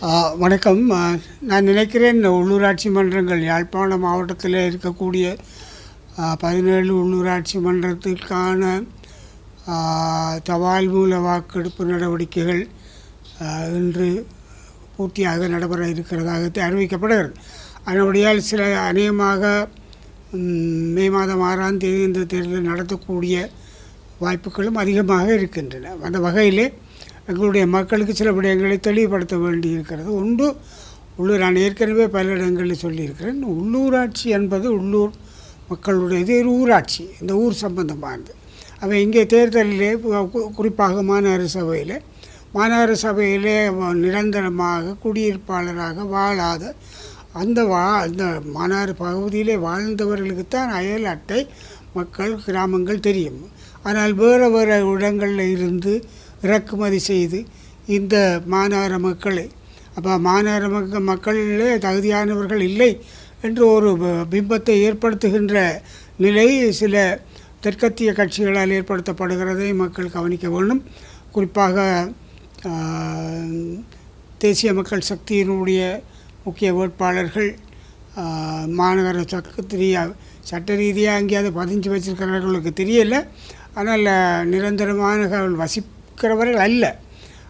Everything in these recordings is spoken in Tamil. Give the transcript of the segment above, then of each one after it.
வணக்கம். நான் நினைக்கிறேன் உள்ளூராட்சி மன்றங்கள் யாழ்ப்பாண மாவட்டத்தில் இருக்கக்கூடிய பதினேழு உள்ளூராட்சி மன்றத்திற்கான தபால் மூல வாக்கெடுப்பு நடவடிக்கைகள் இன்று பூர்த்தியாக நடைபெற இருக்கிறதாக அறிவிக்கப்படுகிறது அதனுடையால் சில அநேகமாக மே மாதம் ஆறாம் தேதி இந்த தேர்தல் நடத்தக்கூடிய வாய்ப்புகளும் அதிகமாக இருக்கின்றன. அந்த வகையிலே எங்களுடைய மக்களுக்கு சில விடயங்களை தெளிவுபடுத்த வேண்டி இருக்கிறது ஒன்று உள்ளூர் நான் ஏற்கனவே பல இடங்களில் சொல்லியிருக்கிறேன். உள்ளூராட்சி என்பது உள்ளூர் மக்களுடைய இது ஊராட்சி இந்த ஊர் சம்பந்தமானது. அவை இங்கே தேர்தலிலே கு- குறிப்பாக மாநகர சபையில் மாநகர சபையிலே நிரந்தரமாக குடியிருப்பாளராக வாழாத அந்த வா அந்த மாநகர பகுதியிலே வாழ்ந்தவர்களுக்குத்தான் அயல் அட்டை மக்கள் கிராமங்கள் தெரியும். ஆனால் வேறு வேறு இடங்களில் இருந்து இறக்குமதி செய்து இந்த மாநகர மக்களை. அப்போ மாநகர மக்க மக்களிலே தகுதியானவர்கள் இல்லை என்று ஒரு பிம்பத்தை ஏற்படுத்துகின்ற நிலை சில தெற்கத்திய கட்சிகளால் ஏற்படுத்தப்படுகிறதை மக்கள் கவனிக்க வேண்டும். குறிப்பாக தேசிய மக்கள் சக்தியினுடைய முக்கிய வேட்பாளர்கள் மாநகர சக்கத்திரியா சட்ட ரீதியாக எங்கேயாவது பதிஞ்சு வச்சிருக்கிறவர்களுக்கு தெரியல. ஆனால் வசிப் இருக்கிறவர்கள் அல்ல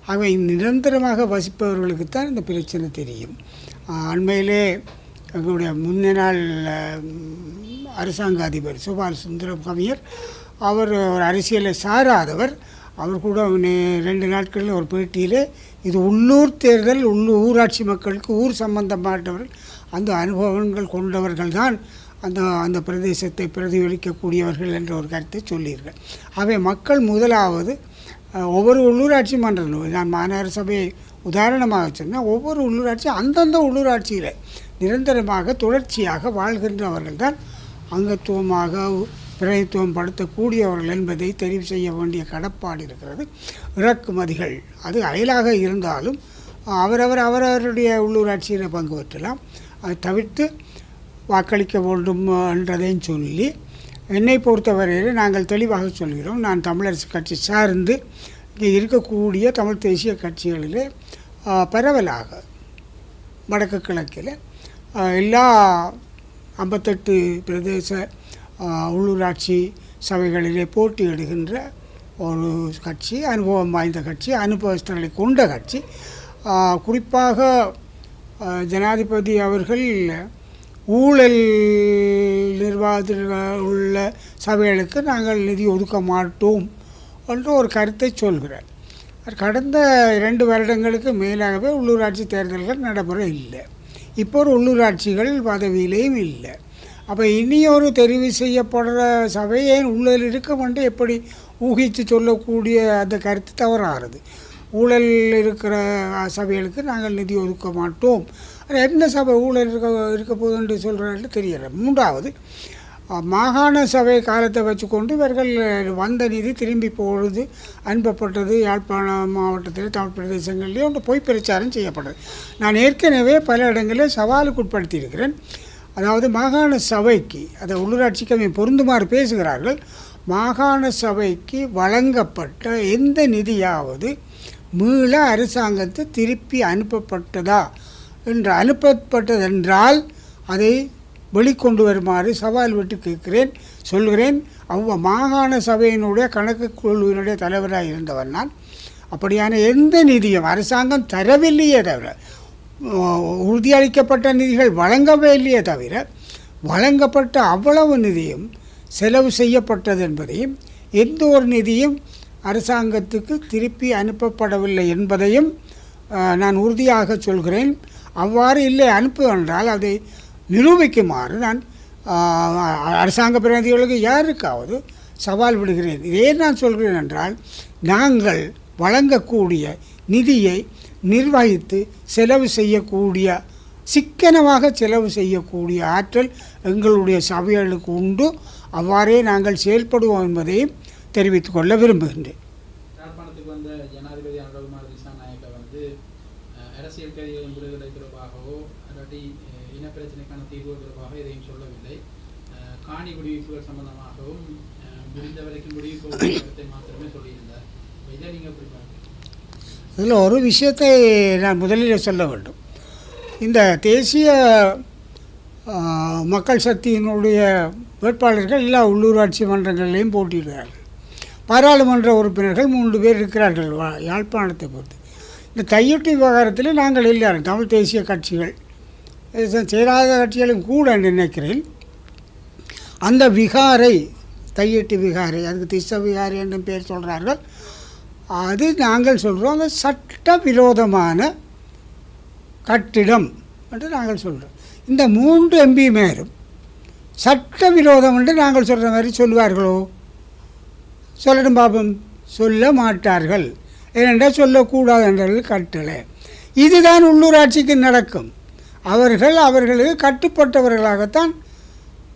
அவை நிரந்தரமாக வசிப்பவர்களுக்குத்தான் இந்த பிரச்சனை தெரியும். அண்மையிலே எங்களுடைய முந்தின நாள் அரசாங்க அதிபர் சுபாஷ் சுந்தரம் கவிஞர் அவர் ஒரு அரசியலை சாராதவர். அவர் கூட நே- ரெண்டு நாட்களில் ஒரு பேட்டியிலே இது உள்ளூர் தேர்தல் உள்ளூர் ஊராட்சி மக்களுக்கு ஊர் சம்பந்தப்பட்டவர்கள் அந்த அனுபவங்கள் கொண்டவர்கள் தான் அந்த அந்த பிரதேசத்தை பிரதிபலிக்கக்கூடியவர்கள் என்ற ஒரு கருத்தை சொல்லீர்கள் அவை மக்கள் முதலாவது ஒவ்வொரு உள்ளூராட்சி மன்றம் நான் மாநகர சபையை உதாரணமாக சொன்னால் ஒவ்வொரு உள்ளூராட்சி அந்தந்த உள்ளூராட்சியில் நிரந்தரமாக தொடர்ச்சியாக வாழ்கின்றவர்கள் தான் அங்கத்துவமாக பிரதித்துவம் படுத்தக்கூடியவர்கள் என்பதை தெரிவு செய்ய வேண்டிய கடப்பாடு இருக்கிறது. இறக்குமதிகள் அது அயலாக இருந்தாலும் அவரவர் அவரவருடைய உள்ளூராட்சியில் பங்கு பெற்றலாம். அதை தவிர்த்து வாக்களிக்க வேண்டும் என்றதையும் சொல்லி என்னை பொறுத்தவரையில் நாங்கள் தெளிவாக சொல்கிறோம் நான் தமிழரசு கட்சி சார்ந்து இங்கே இருக்கக்கூடிய தமிழ் தேசிய கட்சிகளிலே பரவலாக வடக்கு கிழக்கில் எல்லா ஐம்பத்தெட்டு பிரதேச உள்ளூராட்சி சபைகளிலே போட்டியிடுகின்ற ஒரு கட்சி அனுபவம் வாய்ந்த கட்சி அனுபவஸ்தர்களை கொண்ட கட்சி. குறிப்பாக ஜனாதிபதி அவர்கள் ஊழல் நிர்வாகத்தில் உள்ள சபைகளுக்கு நாங்கள் நிதி ஒதுக்க மாட்டோம் என்று ஒரு கருத்தை சொல்கிறார். கடந்த இரண்டு வருடங்களுக்கு மேலாகவே உள்ளூராட்சி தேர்தல்கள் நடைபெற இல்லை. இப்போ ஒரு உள்ளூராட்சிகள் பதவியிலேயும் இல்லை. அப்போ இனியொரு ஒரு தெரிவு செய்யப்படுற சபை ஏன் உள்ளதில் இருக்கும் என்று எப்படி ஊகித்து சொல்லக்கூடிய அந்த கருத்து தவறாகிறது ஊழல் இருக்கிற சபைகளுக்கு நாங்கள் நிதி ஒதுக்க மாட்டோம். அது எந்த சபை ஊழல் இருக்க இருக்க போகுதுன்னு சொல்கிறாரு தெரியல. மூன்றாவது மாகாண சபை காலத்தை வச்சுக்கொண்டு இவர்கள் வந்த நிதி திரும்பி பொழுது அனுப்பப்பட்டது யாழ்ப்பாணம் மாவட்டத்தில் தமிழ் பிரதேசங்கள்லேயே ஒன்று பொய் பிரச்சாரம் செய்யப்பட்டது. நான் ஏற்கனவே பல இடங்களில் சவாலுக்கு உட்படுத்தியிருக்கிறேன். அதாவது மாகாண சபைக்கு அதை உள்ளூராட்சிக்கு பொருந்துமாறு பேசுகிறார்கள். மாகாண சபைக்கு வழங்கப்பட்ட எந்த நிதியாவது மீள அரசாங்கத்தை திருப்பி அனுப்பப்பட்டதா? என்று அனுப்பப்பட்டதென்றால் அதை வெளிக்கொண்டு வருமாறு சவால் விட்டு கேட்கிறேன் சொல்கிறேன். அவ்வ மாகாண சபையினுடைய கணக்கு குழுவினுடைய தலைவராக இருந்தவர் நான். அப்படியான எந்த நிதியும் அரசாங்கம் தரவில்லையே தவிர உறுதியளிக்கப்பட்ட நிதிகள் வழங்கவே இல்லையே தவிர வழங்கப்பட்ட அவ்வளவு நிதியும் செலவு செய்யப்பட்டது என்பதையும் எந்த ஒரு நிதியும் அரசாங்கத்துக்கு திருப்பி அனுப்பப்படவில்லை என்பதையும் நான் உறுதியாக சொல்கிறேன். அவ்வாறு இல்லை அனுப்பு என்றால் அதை நிரூபிக்குமாறு நான் அரசாங்க பிரதிநிதிகளுக்கு யாருக்காவது சவால் விடுகிறேன். இதே நான் சொல்கிறேன் என்றால் நாங்கள் வழங்கக்கூடிய நிதியை நிர்வகித்து செலவு செய்யக்கூடிய சிக்கனமாக செலவு செய்யக்கூடிய ஆற்றல் எங்களுடைய சபைகளுக்கு உண்டு. அவ்வாறே நாங்கள் செயல்படுவோம் என்பதையும் தெரிவித்துக்கொள்ள விரும்புகின்றேன் யாழ்ப்பாணத்துக்கு வந்த ஜனாதிபதி அனுரகுமார் திசாநாயக்க வந்து அஹ், அரசியல் கைதிகளின் விடுதலை தொடர்பாகவோ இல்லாட்டி அஹ், இனப்பிரச்சனைக்கான தீர்வு தொடர்பாக எதையும் சொல்லவில்லை அஹ், குடியிருப்புகள் சம்பந்தமாகவும் முடிந்த வரைக்கும் குடியிருப்பு மாத்திரமே சொல்லியிருந்தார். இதை நீங்கள் எப்படி இதில் ஒரு விஷயத்தை நான் முதலில் சொல்ல வேண்டும். இந்த தேசிய மக்கள் சக்தியினுடைய வேட்பாளர்கள் எல்லா உள்ளூராட்சி மன்றங்களிலையும் போட்டியிடுகிறார்கள். பாராளுமன்ற உறுப்பினர்கள் மூன்று பேர் இருக்கிறார்கள் வா- யாழ்ப்பாணத்தை பொறுத்து. இந்த தையொட்டி விவகாரத்தில் நாங்கள் எல்லாரும் தமிழ் தேசிய கட்சிகள் சேராத கட்சிகளும் கூட நினைக்கிறேன் அந்த விகாரை தையெட்டு விகாரை அதுக்கு திச விகாரை என்று பேர் சொல்கிறார்கள் அது நாங்கள் சொல்கிறோம் அந்த சட்டவிரோதமான கட்டிடம் என்று நாங்கள் சொல்கிறோம் இந்த மூன்று எம்பி மேரும் சட்டவிரோதம் என்று நாங்கள் சொல்கிற மாதிரி சொல்லுவார்களோ? சொல்லட்டும் பாபம் சொல்ல மாட்டார்கள். ஏனென்றால் சொல்லக்கூடாது என்றது கட்டளை இதுதான் உள்ளூராட்சிக்கு நடக்கும். அவர்கள் அவர்களுக்கு கட்டுப்பட்டவர்களாகத்தான்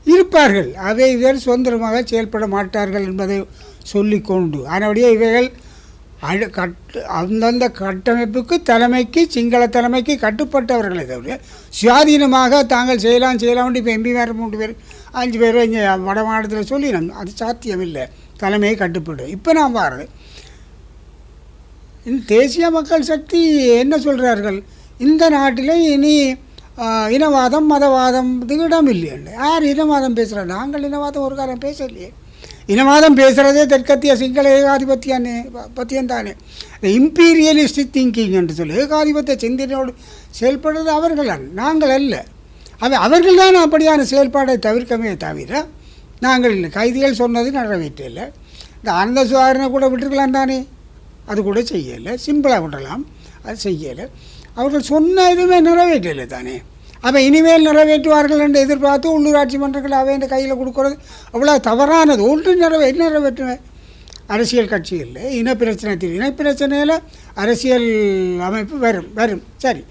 இருப்பார்கள். அவை இவர் சுதந்திரமாக செயல்பட மாட்டார்கள் என்பதை சொல்லிக்கொண்டு அதனுடைய இவைகள் அழு கட்டு அந்தந்த கட்டமைப்புக்கு தலைமைக்கு சிங்கள தலைமைக்கு கட்டுப்பட்டவர்களை தவிர சுயாதீனமாக தாங்கள் செய்யலாம் செய்யலாம் இப்போ எம்பி வேறு மூன்று பேர் அஞ்சு பேர் இங்கே வட மாநிலத்தில் சொல்லி நம் அது சாத்தியமில்லை. தலைமையை கட்டுப்படும் இப்போ நான் பாரு இந்த தேசிய மக்கள் சக்தி என்ன சொல்கிறார்கள் இந்த நாட்டில் இனி இனவாதம் மதவாதம் இடம் இல்லையண்டு யார் இனவாதம் பேசுகிறா நாங்கள் இனவாதம் ஒரு காலம் பேசலையே இனவாதம் பேசுகிறதே தெற்கத்திய சிங்கள ஏகாதிபத்தியானே பத்தியம் தானே இம்பீரியலிஸ்டிக் திங்கிங் என்று சொல்லி ஏகாதிபத்திய சிந்தனையோடு செயல்படுறது அவர்கள் அல்ல, நாங்கள் அல்ல. அவ அவர்கள் தான் அப்படியான செயல்பாடை தவிர்க்கமே தவிர நாங்கள் இல்லை கைதிகள் சொன்னது நிறைவேற்றல. இந்த ஆனந்த சுதாரணை கூட விட்டுருக்கலாம் தானே. அது கூட செய்யலை. சிம்பிளாக விடலாம். அது செய்யலை. அவர்கள் சொன்ன எதுவுமே நிறைவேற்றலை தானே? அப்போ இனிமேல் நிறைவேற்றுவார்கள் என்று எதிர்பார்த்து உள்ளூராட்சி மன்றங்கள் அவை இந்த கையில் கொடுக்கறது. அவ்வளோ தவறானது. ஒன்று நிறைவே என்ன நிறைவேற்றுவேன் அரசியல் கட்சியில் இனப்பிரச்சனை தீர்வு இனப்பிரச்சனையில் அரசியல் அமைப்பு வரும் வரும். சரி.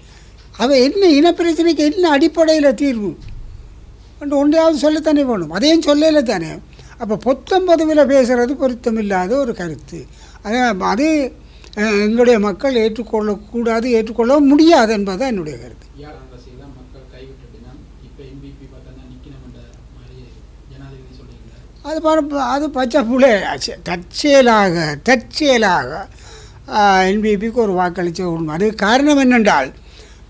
அவை என்ன இனப்பிரச்சனைக்கு என்ன அடிப்படையில் தீர்வு? என்று ஒன்றையாவது சொல்லத்தானே வேணும். அதையும் சொல்லலை தானே. அப்போ பொத்தம் பதவியில் பேசுகிறது பொருத்தமில்லாத ஒரு கருத்து. அது அது எங்களுடைய மக்கள் ஏற்றுக்கொள்ளக்கூடாது ஏற்றுக்கொள்ளவும் முடியாது என்பதுதான் என்னுடைய கருத்து. அது அது பச்சை புலே அச்ச- தற்செயலாக தற்செயலாக என்பிபிக்கு ஒரு வாக்களித்த உண்மை அது காரணம் என்னென்றால்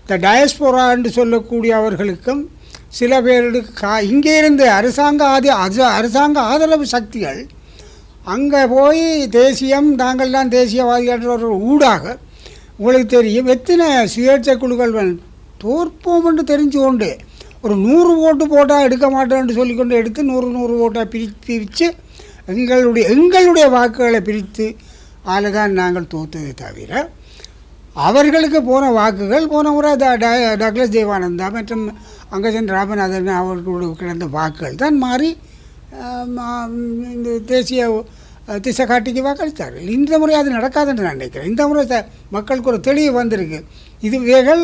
இந்த டயஸ்போரா என்று சொல்லக்கூடிய அவர்களுக்கும் சில பேருக்கு கா இங்கே இருந்து அரசாங்க ஆதி அரசாங்க ஆதரவு சக்திகள் அங்கே போய் தேசியம் தாங்கள் தான் தேசியவாதிகள் ஒரு ஊடாக உங்களுக்கு தெரியும். எத்தனை சுயேட்சை குழுக்கள் வேணும் தோற்போம் என்று தெரிஞ்சு கொண்டு ஒரு நூறு ஓட்டு போட்டால் எடுக்க மாட்டோம்னு சொல்லிக்கொண்டு எடுத்து நூறு நூறு ஓட்டாக பிரி பிரித்து எங்களுடைய எங்களுடைய வாக்குகளை பிரித்து அதில் தான் நாங்கள் தோற்றதை தவிர அவர்களுக்கு போன வாக்குகள் போன முறை ட- டக்ளஸ் தேவானந்தா மற்றும் அங்கஜன் ராமநாதன் அவர்களோடு கிடந்த வாக்குகள் தான் மாறி இந்த தேசிய திசை காட்டிக்கு வாக்களித்தார்கள். இந்த முறை அது நடக்காதுன்னு நான் நினைக்கிறேன். இந்த முறை மக்களுக்கு ஒரு தெளிவு வந்திருக்கு. இதுவேகள்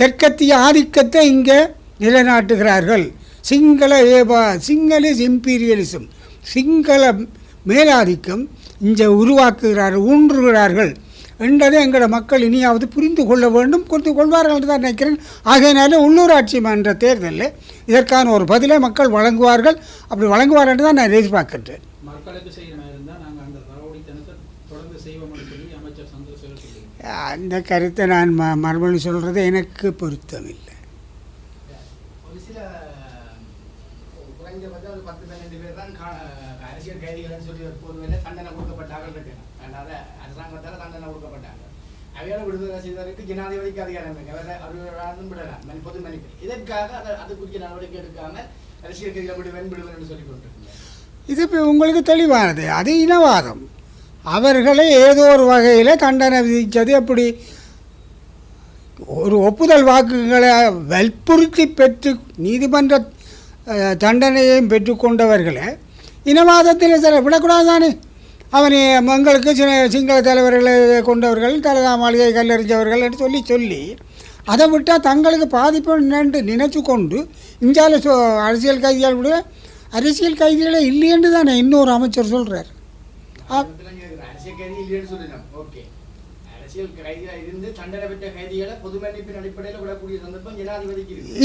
தெற்கத்திய ஆதிக்கத்தை இங்கே நிலைநாட்டுகிறார்கள். சிங்கள ஏபா சிங்களிஸ் இம்பீரியலிசம் சிங்கள மேலாதிக்கம் இங்கே உருவாக்குகிறார்கள் ஊன்றுகிறார்கள் என்றதை எங்களோட மக்கள் இனியாவது புரிந்து கொள்ள வேண்டும் புரிந்து கொள்வார்கள் என்று தான் நினைக்கிறேன். ஆகையினால உள்ளூராட்சி மன்ற தேர்தலில் இதற்கான ஒரு பதிலை மக்கள் வழங்குவார்கள். அப்படி வழங்குவார்கள் என்று தான் நான் எதிர்பார்க்கின்றேன் அந்த கருத்தை நான் ம மறுபடியும் சொல்கிறது எனக்கு பொருத்தமில்லை. அரசியல் கைதிகள்னு சொல்லி தண்டனை கொடுக்கப்பட்டார்கள் இருக்கு அதனால அரசாங்கத்தால் தண்டனை கொடுக்கப்பட்டாங்க. அவையான விடுதலை செய்வதற்கு ஜனாதிபதிக்கு அதிகாரம் இருக்கு அவரை அவர்களாலும் விடலாம் மனி- பொது மன்னிப்பு இதற்காக அதை அது குறித்த நடவடிக்கை எடுக்காம அரசியல் கைதிகளை விடுவேன் விடுவேன் என்று சொல்லி கொண்டிருக்கிறார் இது இப்போ உங்களுக்கு தெளிவானது அது இனவாதம் அவர்களை ஏதோ ஒரு வகையில் தண்டனை விதித்தது எப்படி ஒரு ஒப்புதல் வாக்குகளை வற்புறுத்தி பெற்று நீதிமன்ற தண்டனையையும் பெற்றுக்கொண்டவர்களை இனவாதத்தில் சில விடக்கூடாது தானே அவனை எங்களுக்கு சில சிங்கள தலைவர்களை கொண்டவர்கள் தலதா மாளிகை கல்லறிஞ்சவர்கள் என்று சொல்லி சொல்லி அதை விட்டால் தங்களுக்கு பாதிப்பு நின்று நினைச்சு கொண்டு இந்தியாவில் சொ அரசியல் கைதிகள் விட அரசியல் கைதிகளே இல்லையென்று தானே இன்னொரு அமைச்சர் சொல்கிறார்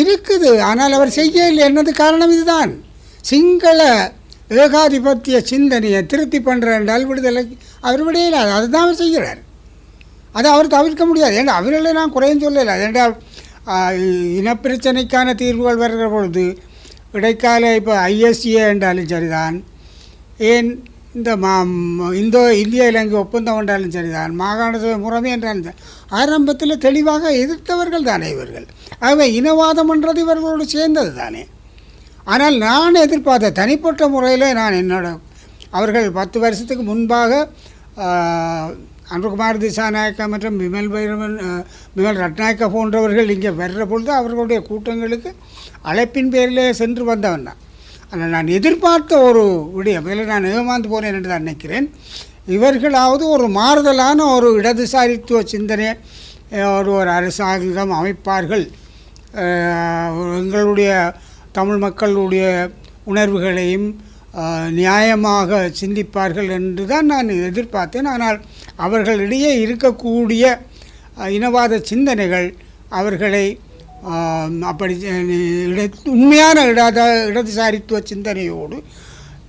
இருக்குது. ஆனால் அவர் செய்யவில்லை. என்னது காரணம் இதுதான்? சிங்கள ஏகாதிபத்திய சிந்தனையை திருப்தி பண்ணுற என்றால் விடுதலை அவர் விடையில அதுதான் அவர் செய்கிறார். அதை அவர் தவிர்க்க முடியாது. ஏன்னா அவர்களை நான் குறையும் சொல்லலை. ஏண்டா இனப்பிரச்சனைக்கான தீர்வுகள் வருகிற பொழுது இடைக்கால இப்போ ஐஎஸ்ஏ என்றாலும் சரிதான். ஏன் இந்த மா இந்தோ இந்திய இலங்கை ஒப்பந்தம் என்றாலும் சரிதான். மாகாண சபை முறைமை என்றாலும் சரி. ஆரம்பத்தில் தெளிவாக எதிர்த்தவர்கள் தானே இவர்கள். ஆகவே இனவாதம் என்றது இவர்களோடு சேர்ந்தது தானே. ஆனால் நான் எதிர்பார்த்த தனிப்பட்ட முறையில் நான் என்னோட அவர்கள் பத்து வருஷத்துக்கு முன்பாக அன்புகுமார் திசாநாயக்கா மற்றும் விமல் பைரவன் விமல் ரட்நாயக்கா போன்றவர்கள் இங்கே வர்ற பொழுது அவர்களுடைய கூட்டங்களுக்கு அழைப்பின் பேரிலே சென்று வந்தவன் தான் ஆனால் நான் எதிர்பார்த்த ஒரு விடயம் இதில் நான் ஏமாந்து போனேன் என்று தான் நினைக்கிறேன். இவர்களாவது ஒரு மாறுதலான ஒரு இடதுசாரித்துவ சிந்தனை ஒரு ஒரு அரசாங்கம் அமைப்பார்கள். எங்களுடைய தமிழ் மக்களுடைய உணர்வுகளையும் நியாயமாக சிந்திப்பார்கள் என்று தான் நான் எதிர்பார்த்தேன். ஆனால் அவர்களிடையே இருக்கக்கூடிய இனவாத சிந்தனைகள் அவர்களை அப்படி இட உண்மையான இடத இடதுசாரித்துவ சிந்தனையோடு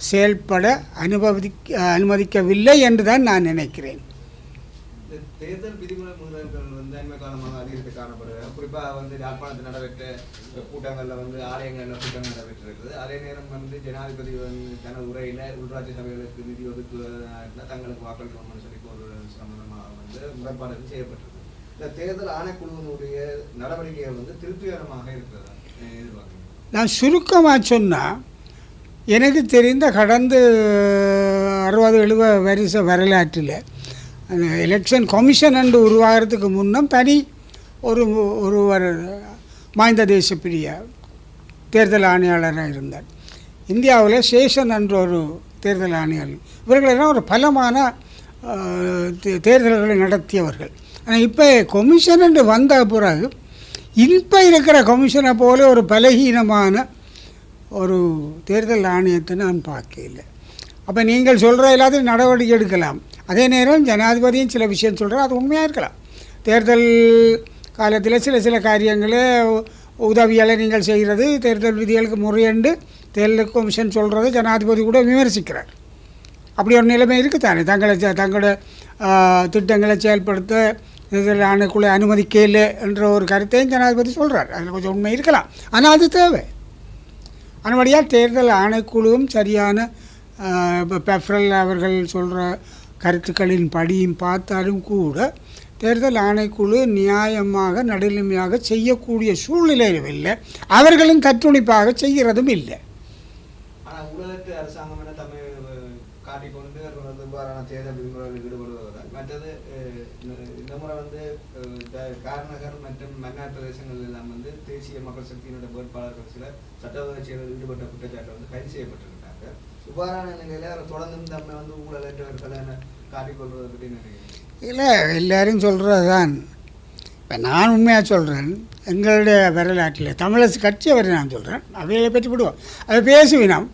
செயல்பட அனுபவி அனுமதிக்கவில்லை என்று தான் நான் நினைக்கிறேன். தேர்தல் விதிமுறை வந்து அண்மை காலமாக குறிப்பாக வந்து யாழ்ப்பாணத்தில் நடைபெற்ற இந்த கூட்டங்களில் வந்து ஆலயங்களில் கூட்டங்கள் நடைபெற்றிருக்குது. அதே நேரம் வந்து ஜனாதிபதி வந்து தனது உரையில் உள்ராட்சி சபைகளுக்கு நிதி ஒதுக்குவதில் தங்களுக்கு வாக்களிக்கணும்னு சொல்லி ஒரு சம்பந்தமாக வந்து முறைப்பாடுகள் செய்யப்பட்டிருக்கு. இந்த தேர்தல் ஆணைக்குழுவினுடைய நடவடிக்கைகள் வந்து திருப்திகரமாக இருக்கிறதா? நான் சுருக்கமாக சொன்னால் எனக்கு தெரிந்த கடந்த அறுபது எழுபது வருஷ வரலாற்றில் அந்த எலெக்ஷன் கமிஷன் என்று உருவாகிறதுக்கு முன்னும் தனி ஒரு ஒருவர் மாய்ந்த தேசப்பிரிய தேர்தல் ஆணையாளராக இருந்தார். இந்தியாவில் சேஷன் என்ற ஒரு தேர்தல் ஆணையாளர். இவர்களெல்லாம் ஒரு பலமான தே- தேர்தல்களை நடத்தியவர்கள். ஆனால் இப்போ கொமிஷன் என்று வந்த பிறகு இப்போ இருக்கிற கமிஷனை போல ஒரு பலகீனமான ஒரு தேர்தல் ஆணையத்தை நான் பார்க்கல அப்போ நீங்கள் சொல்கிற எல்லாத்தையும் நடவடிக்கை எடுக்கலாம். அதே நேரம் ஜனாதிபதியும் சில விஷயம் சொல்கிறார் அது உண்மையாக இருக்கலாம். தேர்தல் காலத்தில் சில சில காரியங்களை உதவியால் நீங்கள் செய்கிறது தேர்தல் விதிகளுக்கு முறையண்டு தேர்தல் கமிஷன் சொல்கிறத ஜனாதிபதி கூட விமர்சிக்கிறார். அப்படி ஒரு நிலைமை இருக்குது தானே. தங்களை தங்களோட திட்டங்களை செயல்படுத்த தேர்தல் அனுமதிக்க அனுமதிக்கல என்ற ஒரு கருத்தையும் ஜனாதிபதி சொல்கிறார் அதில் கொஞ்சம் உண்மை இருக்கலாம். ஆனால் அது தேவை. அதன்படியால் தேர்தல் ஆணைக்குழுவும் சரியான இப்போ பெஃப்ரல் அவர்கள் சொல்கிற கருத்துக்களின் படியும் பார்த்தாலும் கூட தேர்தல் ஆணைக்குழு நியாயமாக நடுநிலைமையாக செய்யக்கூடிய சூழ்நிலையும் இல்லை. அவர்களும் கற்றுணிப்பாக செய்கிறதும் இல்லை. ஆனால் அவர்கள் தேர்தல் ஈடுபடுவதால் மற்றது இந்த- முறை வந்து மற்றும் எல்லாம் வந்து தேசிய மக்கள் சக்தியினுடைய வேட்பாளர்கள் சில சட்டவிரோத செயலில் ஈடுபட்ட குற்றச்சாட்டை வந்து கைது செய்யப்பட்டிருக்கிறாங்க இவ்வாறான நிலையில அவர் தொடர்ந்தும் தம்மை வந்து ஊழலற்றவர்கள் என காட்டிக்கொள்வதை பற்றி நினைக்கிறேன் இல்லை எல்லாரும் சொல்கிறது தான் இப்போ நான் உண்மையாக சொல்கிறேன் எங்களுடைய வரலாற்றில் தமிழரசு கட்சியை வரை நான் சொல்கிறேன் அவைகளை பற்றி விடுவோம். அதை பேசுவினோம்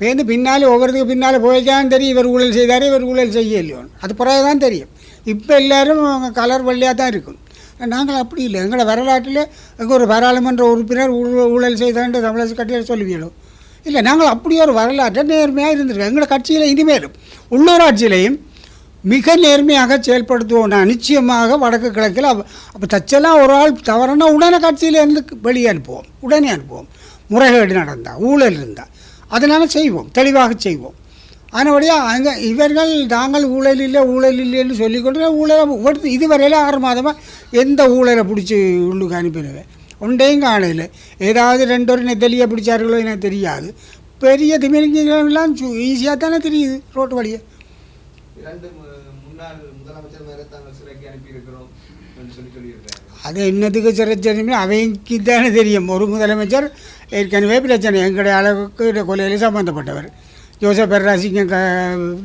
பேருந்து பின்னால் ஒவ்வொருத்துக்கு பின்னால் போய்தான் தெரியும் இவர் ஊழல் செய்தார் இவர் ஊழல் செய்யலையோன்னு அது பிறகு தான் தெரியும். இப்போ எல்லாரும் கலர் வழியாக தான் இருக்கும். நாங்கள் அப்படி இல்லை. எங்களோட வரலாற்றில் எங்கள் ஒரு பாராளுமன்ற உறுப்பினர் ஊழல் ஊழல் செய்தான்னு தமிழரசு கட்சியில் சொல்லுவீங்களோ? இல்லை நாங்கள் அப்படி ஒரு வரலாற்றை நேர்மையாக இருந்திருக்கோம். எங்களை கட்சியில் இனிமேலும் உள்ளூராட்சியிலையும் மிக நேர்மையாக செயல்படுத்துவோம். நான் நிச்சயமாக வடக்கு கிழக்கில் அப்போ அப்போ தச்செல்லாம் ஒரு ஆள் தவறுனா உடனே கட்சியிலேருந்து வெளியே அனுப்புவோம். உடனே அனுப்புவோம். முறைகேடு நடந்தால் ஊழல் இருந்தால் அதனால் செய்வோம். தெளிவாக செய்வோம். ஆனபடியாக அங்கே இவர்கள் நாங்கள் ஊழல் இல்லை ஊழல் இல்லைன்னு சொல்லிக்கொண்டு ஊழலை ஒரு இதுவரையில் ஆறு மாதமாக எந்த ஊழலை பிடிச்சி உள்ளுக்கு அனுப்பிடுவேன் ஒன்றையும் காணையில் ஏதாவது ரெண்டு ஒரு நெத்தலியை பிடிச்சார்களோ எனக்கு தெரியாது. பெரிய திமிழ்லாம் ஈஸியாக தானே தெரியுது ரோட்டு வழியை. இரண்டு முன்னாள் முதலமைச்சர் மேலே தாங்கள் சிறைக்கு அனுப்பியிருக்கிறோம் அது என்னத்துக்கு சிறைச்சரிமே அவைக்கு தானே தெரியும். ஒரு முதலமைச்சர் ஏற்கனவே பிரச்சனை. எங்களுடைய அளவுக்கு இந்த கொலையிலே சம்மந்தப்பட்டவர் ஜோசப் பெர்ராசிங்க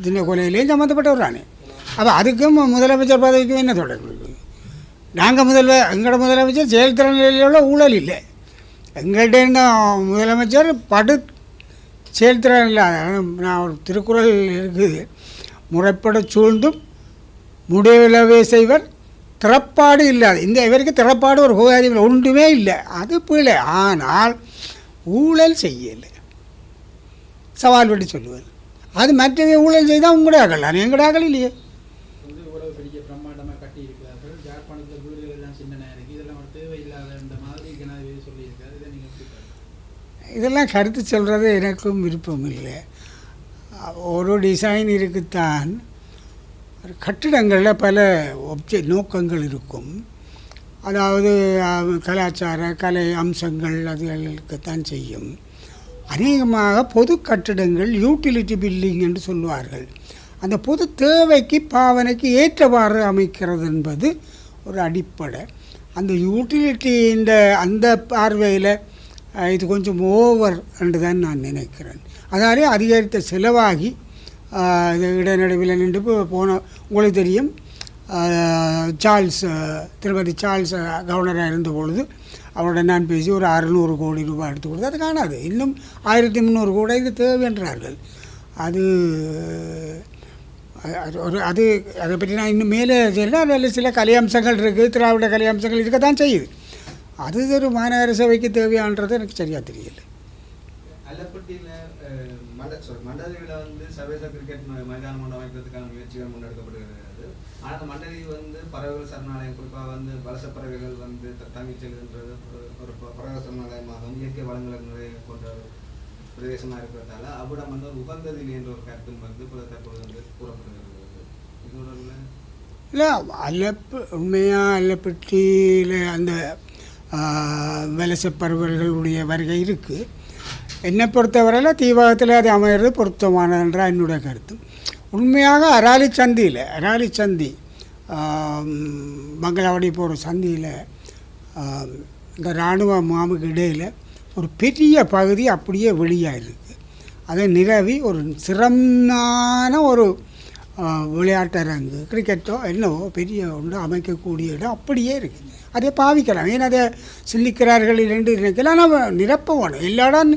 தின கொலையிலேயும் சம்மந்தப்பட்டவர் தானே. அப்போ அதுக்கும் முதலமைச்சர் பதவிக்கும் என்ன தொடர்பு இருக்குது நாங்கள் முதல்வர் எங்களோட முதலமைச்சர் செயல்திறன் நிலையில் ஊழல் இல்லை. எங்கள்கிட்ட இருந்த முதலமைச்சர் படு செயல்திறன் இல்லாத நான் ஒரு திருக்குறள் இருக்குது. முறைப்பட சூழ்ந்தும் முடிவிலவே செய்வன் திறப்பாடு இல்லாது. இந்த இவருக்கு திறப்பாடு ஒரு ஹோகாதிபதி ஒன்றுமே இல்லை. அது பிழை. ஆனால் ஊழல் செய்யலை. சவால் விட்டு சொல்லுவது. அது மற்றவை ஊழல் செய்தால் உங்களாகல் ஆனால் எங்களாகல் இல்லையே? இதெல்லாம் கருத்து சொல்கிறது எனக்கும் விருப்பம் இல்லை. ஒரு டிசைன் இருக்குத்தான். கட்டிடங்களில் பல ஒப்ஜெ நோக்கங்கள் இருக்கும். அதாவது கலாச்சார கலை அம்சங்கள் அதுகளுக்குத்தான் செய்யும். அநேகமாக பொது கட்டிடங்கள் யூட்டிலிட்டி பில்டிங் என்று சொல்லுவார்கள். அந்த பொது தேவைக்கு பாவனைக்கு ஏற்றவாறு அமைக்கிறது என்பது ஒரு அடிப்படை. அந்த யூட்டிலிட்டி இந்த அந்த பார்வையில் இது கொஞ்சம் ஓவர் என்று தான் நான் நினைக்கிறேன். அதாலே அதிகரித்த செலவாகி இது இடைநடுவில் நின்று போன உங்களுக்கு தெரியும். சார்ல்ஸ் திருப்பதி சார்ல்ஸ் கவர்னராக இருந்த பொழுது அவரோட நான் பேசி ஒரு அறுநூறு கோடி ரூபாய் எடுத்து கொடுத்து அது காணாது. இன்னும் ஆயிரத்தி முந்நூறு கோடி இது தேவைன்றார்கள் அது அது- அது ஒரு அது அதை பற்றி நான் இன்னும் மேலே சொல்ல அதில் சில கலை அம்சங்கள் இருக்குது திராவிட கலை அம்சங்கள் இருக்க தான் செய்யுது. அது ஒரு மாநகர சபைக்கு தேவையான்றது எனக்கு சரியாக தெரியல. சர்வதேச கிரிக்கெட் மைதானம் ஒன்று அமைப்பதற்கான முயற்சிகள் முன்னெடுக்கப்படுகிறது. ஆனால் அந்த வந்து பறவைகள் சரணாலயம் குறிப்பாக வந்து வலச பறவைகள் வந்து தங்கி செல்கின்றது. ஒரு ப- பறவை சரணாலயமாகவும் இயற்கை வளங்களை நிறைய கொண்ட ஒரு பிரதேசமாக இருக்கிறதால அவ்விடம் வந்து உகந்ததில்லை என்ற ஒரு கருத்தும் வந்து தற்பொழுது வந்து கூறப்படுகிறது. இதோட இல்லை அலப்பு உண்மையாக அல்லப்பட்டியில் அந்த வலசப்பறவைகளுடைய வருகை இருக்குது என்னை பொறுத்தவரையில் தீபகத்தில் அது அமையிறது பொருத்தமானதுன்ற என்னுடைய கருத்து. உண்மையாக அராலி சந்தியில் அராலி சந்தி மங்களாவடி போகிற சந்தியில் இந்த இராணுவ முகாமுக்கு இடையில் ஒரு பெரிய பகுதி அப்படியே வெளியாக இருக்குது அதை நிரவி ஒரு சிறந்தான ஒரு விளையாட்டரங்கு கிரிக்கெட்டோ என்னவோ பெரிய ஒன்று அமைக்கக்கூடிய இடம் அப்படியே இருக்குது. அதை பாவிக்கலாம். ஏன் அதை சிந்திக்கிறார்கள் என்று நினைக்கலாம் ஆனால் நிரப்ப வேணும் எல்லா இடம்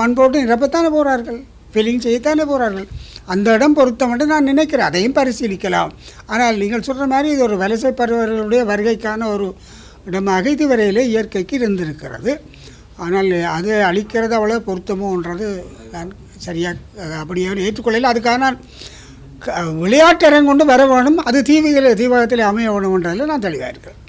மண் போட்டு நிரப்பத்தானே போகிறார்கள் ஃபில்லிங் செய்யத்தானே போகிறார்கள் அந்த இடம் பொறுத்த மட்டும் நான் நினைக்கிறேன். அதையும் பரிசீலிக்கலாம். ஆனால் நீங்கள் சொல்கிற மாதிரி இது ஒரு வலசை பருவர்களுடைய வருகைக்கான ஒரு இடமாக இதுவரையில் இயற்கைக்கு இருந்திருக்கிறது. ஆனால் அது அழிக்கிறது அவ்வளோ பொருத்தமோன்றது நான் சரியாக அப்படியே ஏற்றுக்கொள்ளல. அதுக்காக நான் விளையாட்டு விளையாட்டரங்கு கொண்டு வர வேணும். அது தீவிர தீபகத்தில் அமைய வேணும்ன்றதில் நான் தெளிவாக இருக்கிறேன்